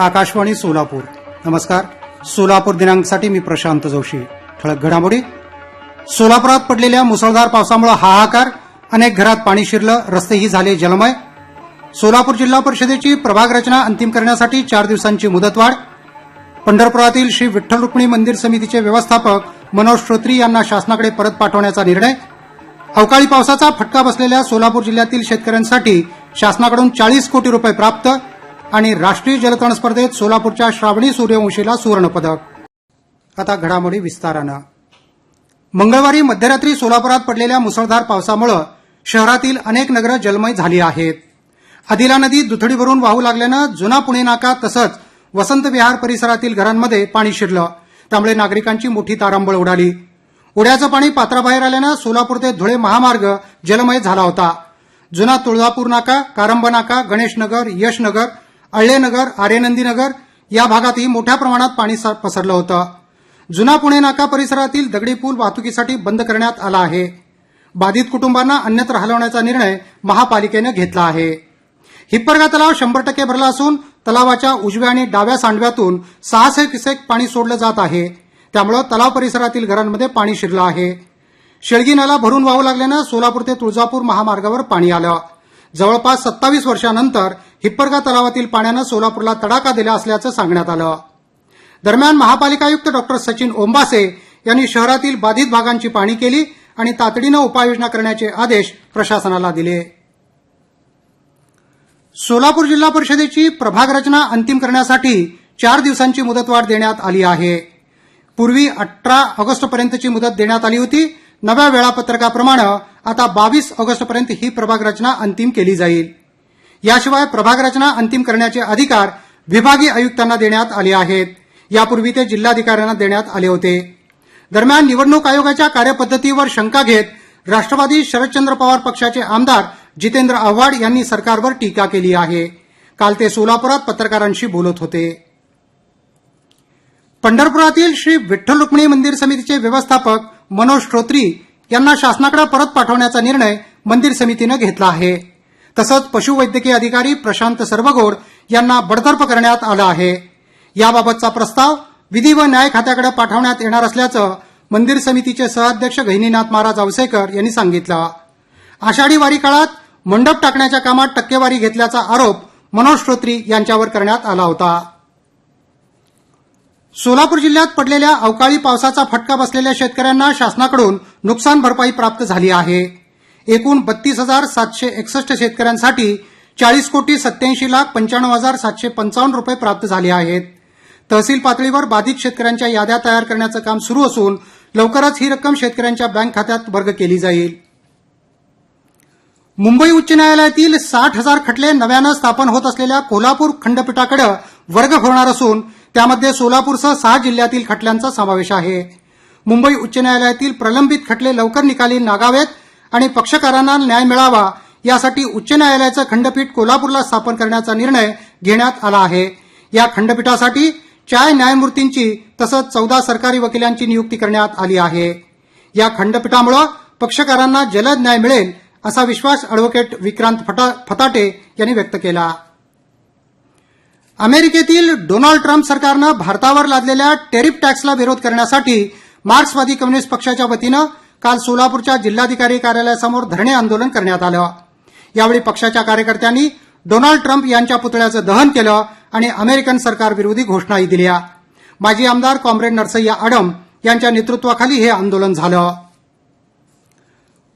आकाशवाणी सोलापूर. नमस्कार. सोलापूर दिनांकसाठी मी प्रशांत जोशी. ठळक घडामोडी. सोलापुरात पडलेल्या मुसळधार पावसामुळे हाहाकार अनेक घरात पाणी शिरलं रस्तेही झाले जलमय. सोलापूर जिल्हा परिषदेची प्रभाग रचना अंतिम करण्यासाठी चार दिवसांची मुदतवाढ. पंढरपुरातील श्री विठ्ठल रुक्मिणी मंदिर समितीचे व्यवस्थापक मनोज श्रोत्री यांना शासनाकडे परत पाठवण्याचा निर्णय. अवकाळी पावसाचा फटका बसलेल्या सोलापूर जिल्ह्यातील शेतकऱ्यांसाठी शासनाकडून चाळीस कोटी रुपये प्राप्त आणि राष्ट्रीय जलतरण स्पर्धेत सोलापूरच्या श्रावणी सूर्यवंशीला सुवर्णपदक. आता घडामोडी विस्तारानं. मंगळवारी मध्यरात्री सोलापुरात पडलेल्या मुसळधार पावसामुळे शहरातील अनेक नगरं जलमय झाली आहेत. आदिला नदी दुथडी वाहू लागल्यानं जुना पुणे नाका तसंच वसंत विहार परिसरातील घरांमध्ये पाणी शिरलं. त्यामुळे नागरिकांची मोठी तारांबळ उडाली. उड्याचं पाणी पात्राबाहेर आल्यानं सोलापूर ते धुळे महामार्ग जलमय झाला होता. जुना तुळजापूर नाका कारंब नाका गणेशनगर यशनगर अळ्ळेनगर आर्यनंदीनगर या भागातही मोठ्या प्रमाणात पाणी सा- पसरलं होतं. जुना पुणे नाका परिसरातील दगडी पूल वाहतुकीसाठी बंद करण्यात आला आहे. बाधित कुटुंबांना अन्यत्र हलवण्याचा निर्णय महापालिकेनं घेतला आहे. हिप्परगा तलाव शंभर टक्के भरला असून तलावाच्या उजव्या आणि डाव्या सांडव्यातून सहाशे क्युसेक पाणी सोडलं जात आहे. त्यामुळं तलाव परिसरातील घरांमध्ये पाणी शिरलं आहे. शेळगी नाला भरून वाहू लागल्यानं सोलापूर ते तुळजापूर महामार्गावर पाणी आलं. जवळपास सत्तावीस वर्षानंतर हिप्परगा तलावातील पाण्यानं सोलापूरला तडाखा दिला असल्याचं सांगण्यात आलं. दरम्यान महापालिका आयुक्त डॉक्टर सचिन ओंबासे यांनी शहरातील बाधित भागांची पाहणी केली आणि तातडीनं उपाययोजना करण्याचे आदेश प्रशासनाला दिले. सोलापूर जिल्हा परिषदेची प्रभाग रचना अंतिम करण्यासाठी चार दिवसांची मुदतवाढ देण्यात आली आहे. पूर्वी अठरा ऑगस्टपर्यंतची मुदत देण्यात आली होती. नव्या वेळापत्रकाप्रमाणे आता बावीस ऑगस्टपर्यंत ही प्रभाग रचना अंतिम केली जाईल. याशिवाय प्रभाग रचना अंतिम करण्याचे अधिकार विभागीय आयुक्तांना देण्यात आले आहेत. यापूर्वी ते जिल्हाधिकाऱ्यांना देण्यात आले होते. दरम्यान निवडणूक आयोगाच्या कार्यपद्धतीवर शंका घेत राष्ट्रवादी शरदचंद्र पवार पक्षाचे आमदार जितेंद्र आव्हाड यांनी सरकारवर टीका केली आहे. काल ते सोलापुरात पत्रकारांशी बोलत होते. पंढरपुरातील श्री विठ्ठल रुक्मिणी मंदिर समितीचे व्यवस्थापक मनोज श्रोत्री यांना शासनाकडे परत पाठवण्याचा निर्णय मंदिर समितीनं घेतला आहे. तसंच पशुवैद्यकीय अधिकारी प्रशांत सर्वगोड यांना बडतर्फ करण्यात आलं आहे. याबाबतचा प्रस्ताव विधी व न्याय खात्याकडे पाठवण्यात येणार असल्याचं मंदिर समितीचे सहअध्यक्ष गहिनीनाथ महाराज अवसेकर यांनी सांगितलं. आषाढी वारी काळात मंडप टाकण्याच्या कामात टक्केवारी घेतल्याचा आरोप मनोज श्रोत्री यांच्यावर करण्यात आला होता. सोलापूर जिल्ह्यात पडलेल्या अवकाळी पावसाचा फटका बसलेल्या शेतकऱ्यांना शासनाकडून नुकसान भरपाई प्राप्त झाली आहे. एकूण बत्तीस हजार सातशे एकसष्ट शेतकऱ्यांसाठी चाळीस कोटी सत्याऐंशी लाख पंच्याण्णव हजार सातशे पंचावन्न रुपये प्राप्त झाले आहेत. तहसील पातळीवर बाधित शेतकऱ्यांच्या याद्या तयार करण्याचं काम सुरू असून लवकरच ही रक्कम शेतकऱ्यांच्या बँक खात्यात वर्ग केली जाईल. मुंबई उच्च न्यायालयातील साठ हजार खटले नव्यानं स्थापन होत असलेल्या कोल्हापूर खंडपीठाकडे वर्ग होणार असून त्यामध्ये सोलापूरसह सहा जिल्ह्यातील खटल्यांचा समावेश आहे. मुंबई उच्च न्यायालयातील प्रलंबित खटले लवकर निकाली नागावेत आणि पक्षकारांना न्याय मिळावा यासाठी उच्च न्यायालयाचं खंडपीठ कोल्हापूरला स्थापन करण्याचा निर्णय घेण्यात आला आहे. या खंडपीठासाठी चार न्यायमूर्तींची तसंच चौदा सरकारी वकिलांची नियुक्ती करण्यात आली आहे. या खंडपीठामुळे पक्षकारांना जलद न्याय मिळेल असा विश्वास अॅडव्होकेट विक्रांत फटा- फताटे यांनी व्यक्त केला. अमेरिकेतील डोनाल्ड ट्रम्प सरकारनं भारतावर लादलेल्या टेरिफ टॅक्सला विरोध करण्यासाठी मार्क्सवादी कम्युनिस्ट पक्षाच्या वतीनं काल सोलापूरच्या जिल्हाधिकारी कार्यालयासमोर धरणे आंदोलन करण्यात आलं. यावेळी पक्षाच्या कार्यकर्त्यांनी डोनाल्ड ट्रम्प यांच्या पुतळ्याचं दहन केलं आणि अमेरिकन सरकारविरोधी घोषणाही दिल्या. माजी आमदार कॉम्रेड नरसय्या आडम यांच्या नेतृत्वाखाली हे आंदोलन झालं.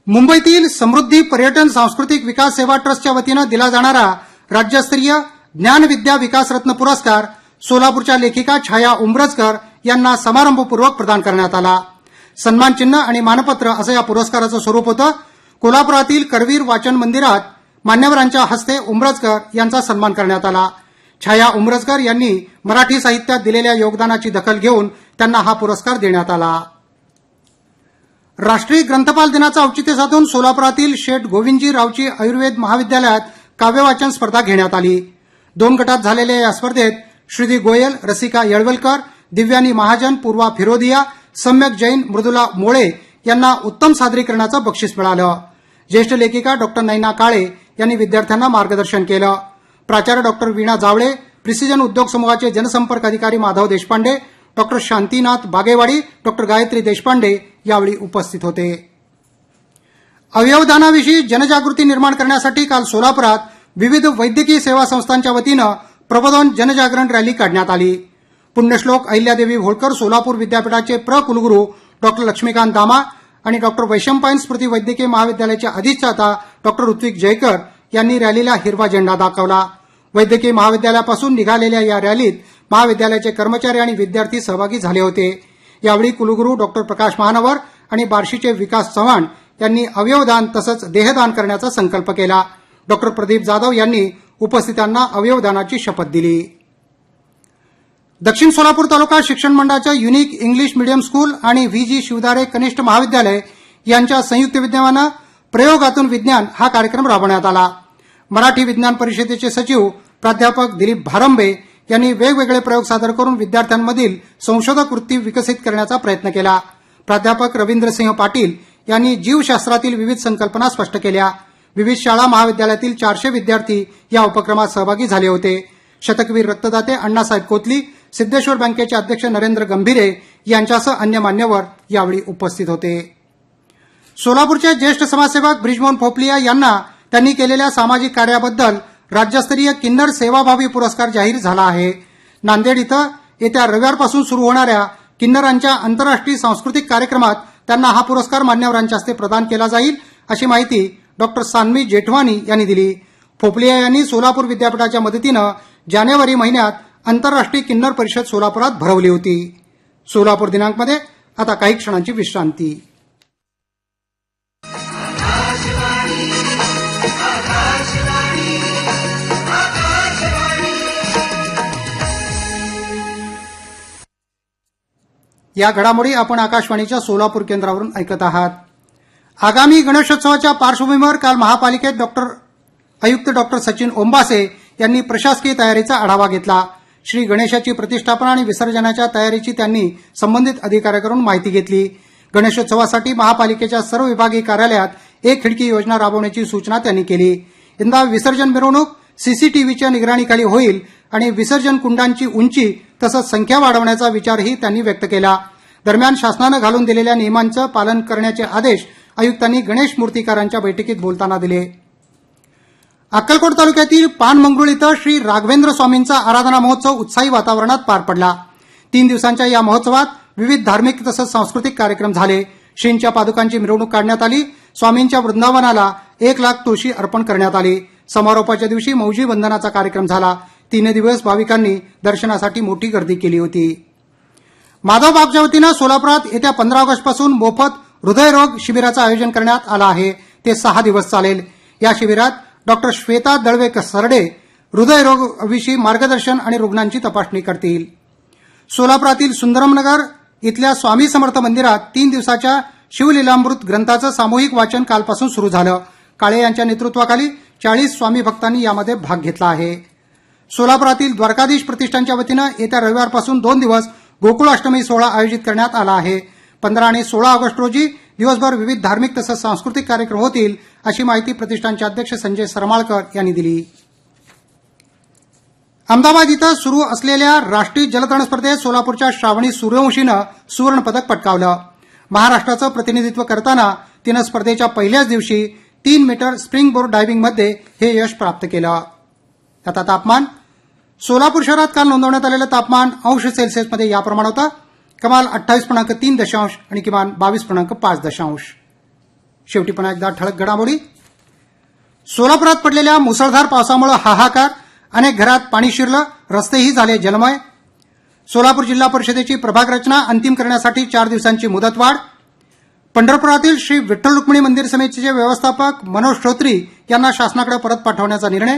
मुंबईतील समृद्धी पर्यटन सांस्कृतिक विकास सेवा ट्रस्टच्या वतीनं दिला जाणारा राज्यस्तरीय ज्ञानविद्या विकास रत्न पुरस्कार सोलापूरच्या लेखिका छाया उमरजकर यांना समारंभपूर्वक प्रदान करण्यात आला. सन्मान चिन्ह आणि मानपत्र असं या पुरस्काराचं स्वरूप होतं. कोल्हापुरातील करवीर वाचन मंदिरात मान्यवरांच्या हस्ते उमरजकर यांचा सन्मान करण्यात आला. छाया उमरजकर यांनी मराठी साहित्यात दिलेल्या योगदानाची दखल घेऊन त्यांना हा पुरस्कार देण्यात आला. राष्ट्रीय ग्रंथपाल दिनाचं औचित्य साधून सोलापुरातील शेठ गोविंदजी रावची आयुर्वेद महाविद्यालयात काव्यवाचन स्पर्धा घेण्यात आली. दोन गटात झालेल्या या स्पर्धेत श्रीदी गोयल रसिका येळवलकर दिव्यानी महाजन पूर्वा फिरोदिया सम्यक जैन मृदुला मोळे यांना उत्तम सादरीकरणाचं बक्षीस मिळालं. ज्येष्ठ लेखिका डॉक्टर नैना काळे यांनी विद्यार्थ्यांना मार्गदर्शन केलं. प्राचार्य डॉक्टर वीणा जावळे प्रिसिजन उद्योग समूहाचे जनसंपर्क अधिकारी माधव देशपांडे डॉक्टर शांतीनाथ बागेवाडी डॉक्टर गायत्री देशपांडे यावेळी उपस्थित होते. अवयवदानाविषयी जनजागृती निर्माण करण्यासाठी काल सोलापुरात विविध वैद्यकीय सेवा संस्थांच्या वतीनं प्रबोधन जनजागरण रॅली काढण्यात आली. पुण्यश्लोक अहिल्यादेवी होळकर सोलापूर विद्यापीठाचे प्र कुलगुरू डॉक्टर लक्ष्मीकांत दामा आणि डॉक्टर वैशंपायन स्मृती वैद्यकीय महाविद्यालयाचे अधिष्ठाता डॉक्टर ऋत्विक जयकर यांनी रॅलीला हिरवा झेंडा दाखवला. वैद्यकीय महाविद्यालयापासून निघालेल्या या रॅलीत महाविद्यालयाचे कर्मचारी आणि विद्यार्थी सहभागी झाले होते. यावेळी कुलगुरू डॉक्टर प्रकाश महानवर आणि बार्शीचे विकास चव्हाण यांनी अवयवदान तसंच देहदान करण्याचा संकल्प केला. डॉक्टर प्रदीप जाधव यांनी उपस्थितांना अवयवदानाची शपथ दिली. दक्षिण सोलापूर तालुका शिक्षण मंडळाच्या युनिक इंग्लिश मीडियम स्कूल आणि व्ही जी शिवदारे कनिष्ठ महाविद्यालय यांच्या संयुक्त विद्यमानं प्रयोगातून विज्ञान हा कार्यक्रम राबवण्यात आला. मराठी विज्ञान परिषदेचे सचिव प्राध्यापक दिलीप भारंबे यांनी वेगवेगळे प्रयोग सादर करून विद्यार्थ्यांमधील संशोधक वृत्ती विकसित करण्याचा प्रयत्न केला. प्राध्यापक रवींद्रसिंह पाटील यांनी जीवशास्त्रातील विविध संकल्पना स्पष्ट केल्या. विविध शाळा महाविद्यालयातील चारशे विद्यार्थी या उपक्रमात सहभागी झाले होते. शतकवीर रक्तदाते अण्णासाहेब कोतली सिद्धेश्वर बँकेचे अध्यक्ष नरेंद्र गंभीरे यांच्यासह अन्य मान्यवर यावेळी उपस्थित होते. सोलापूरचे ज्येष्ठ समाजसेवक ब्रिजमोहन फोपलिया यांना त्यांनी केलेल्या सामाजिक कार्याबद्दल राज्यस्तरीय किन्नर सेवाभावी पुरस्कार जाहीर झाला आहे. नांदेड इथं येत्या रविवारपासून सुरू होणाऱ्या किन्नरांच्या आंतरराष्ट्रीय सांस्कृतिक कार्यक्रमात त्यांना हा पुरस्कार मान्यवरांच्या हस्ते प्रदान केला जाईल अशी माहिती डॉक्टर सान्वी जेठवानी यांनी दिली. फोपलिया यांनी सोलापूर विद्यापीठाच्या मदतीनं जानेवारी महिन्यात आंतरराष्ट्रीय किन्नर परिषद सोलापुरात भरवली होती. सोलापूर दिनांकमध्ये आता काही क्षणांची विश्रांती. या घडामोडी आपण आकाशवाणीच्या सोलापूर केंद्रावरून ऐकत आहात. आगामी गणेशोत्सवाच्या पार्श्वभूमीवर काल महापालिकेत डॉक्टर आयुक्त डॉक्टर सचिन ओंबासे यांनी प्रशासकीय तयारीचा आढावा घेतला. श्री गणेशाची प्रतिष्ठापना आणि विसर्जनाच्या तयारीची त्यांनी संबंधित अधिकाऱ्याकडून माहिती घेतली. गणेशोत्सवासाठी महापालिकेच्या सर्व विभागीय कार्यालयात एक खिडकी योजना राबवण्याची सूचना त्यांनी केली. यंदा विसर्जन मिरवणूक सीसीटीव्हीच्या निगराणीखाली होईल आणि विसर्जन कुंडांची उंची तसंच संख्या वाढवण्याचा विचारही त्यांनी व्यक्त केला. दरम्यान शासनानं घालून दिलेल्या नियमांचं पालन करण्याचे आदेश आयुक्तांनी गणेश मूर्तीकारांच्या बैठकीत बोलताना दिले. अक्कलकोट तालुक्यातील पानमंगरुळ इथं श्री राघवेंद्र स्वामींचा आराधना महोत्सव उत्साही वातावरणात पार पडला. तीन दिवसांच्या या महोत्सवात विविध धार्मिक तसंच सांस्कृतिक कार्यक्रम झाले. श्रींच्या पादुकांची मिरवणूक काढण्यात आली. स्वामींच्या वृंदावनाला एक लाख तुळशी अर्पण करण्यात आली. समारोपाच्या दिवशी मौजी वंदनाचा कार्यक्रम झाला. तीन दिवस भाविकांनी दर्शनासाठी मोठी गर्दी केली होती. माधव बापच्या वतीनं सोलापुरात येत्या पंधरा ऑगस्टपासून मोफत हृदयरोग शिबिराचं आयोजन करण्यात आलं आहे. ते सहा दिवस चालेल. या शिबिरात डॉक्टर श्वेता दळवे सरडे हृदयरोगाविषयी मार्गदर्शन आणि रुग्णांची तपासणी करतील. सोलापुरातील सुंदरमनगर इथल्या स्वामी समर्थ मंदिरात तीन दिवसाच्या शिवलीलामृत ग्रंथाचं सामूहिक वाचन कालपासून सुरू झालं. काळे यांच्या नेतृत्वाखाली चाळीस स्वामी भक्तांनी यामध्ये भाग घेतला आहे. सोलापुरातील द्वारकाधीश प्रतिष्ठानच्या वतीनं येत्या रविवारपासून दोन दिवस गोकुळाष्टमी सोहळा आयोजित करण्यात आला आहे. पंधरा आणि सोळा ऑगस्ट रोजी दिवसभर विविध धार्मिक तसंच सांस्कृतिक कार्यक्रम होतील अशी माहिती प्रतिष्ठानचे अध्यक्ष संजय सरमाळकर यांनी दिली. अहमदाबाद इथं सुरू असलेल्या राष्ट्रीय जलतरण स्पर्धेत सोलापूरच्या श्रावणी सूर्यवंशीनं सुवर्णपदक पटकावलं. महाराष्ट्राचं प्रतिनिधित्व करताना तिनं स्पर्धेच्या पहिल्याच दिवशी तीन मीटर स्प्रिंग बोर्ड डायव्हिंगमध्ये हे यश प्राप्त केलं. आता तापमान. सोलापूर शहरात काल नोंदवण्यात आलेलं तापमान अंश सेल्सिअसमध्ये याप्रमाणे होतं. कमाल अठ्ठावीस पूर्णांक तीन दशांश आणि किमान बावीस पूर्णांक पाच दशांश. शेवटी पुन्हा एकदा ठळक घडामोडी. सोलापुरात पडलेल्या मुसळधार पावसामुळे हाहाकार अनेक घरात पाणी शिरलं रस्तेही झाले जलमय. सोलापूर जिल्हा परिषदेची प्रभाग रचना अंतिम करण्यासाठी चार दिवसांची मुदतवाढ पंढरपुरातील श्री विठ्ठल रुक्मिणी मंदिर समितीचे व्यवस्थापक मनोज श्रोत्री यांना शासनाकडे परत पाठवण्याचा निर्णय.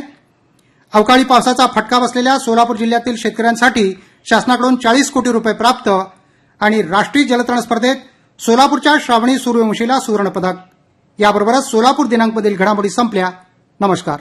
अवकाळी पावसाचा फटका बसलेल्या सोलापूर जिल्ह्यातील शेतकऱ्यांसाठी शासनाकडून चाळीस कोटी रुपये प्राप्त आणि राष्ट्रीय जलतरण स्पर्धेत सोलापूरच्या श्रावणी सूर्यवंशीला सुवर्णपदक. याबरोबरच सोलापूर दिनांकमधील घडामोडी संपल्या. नमस्कार.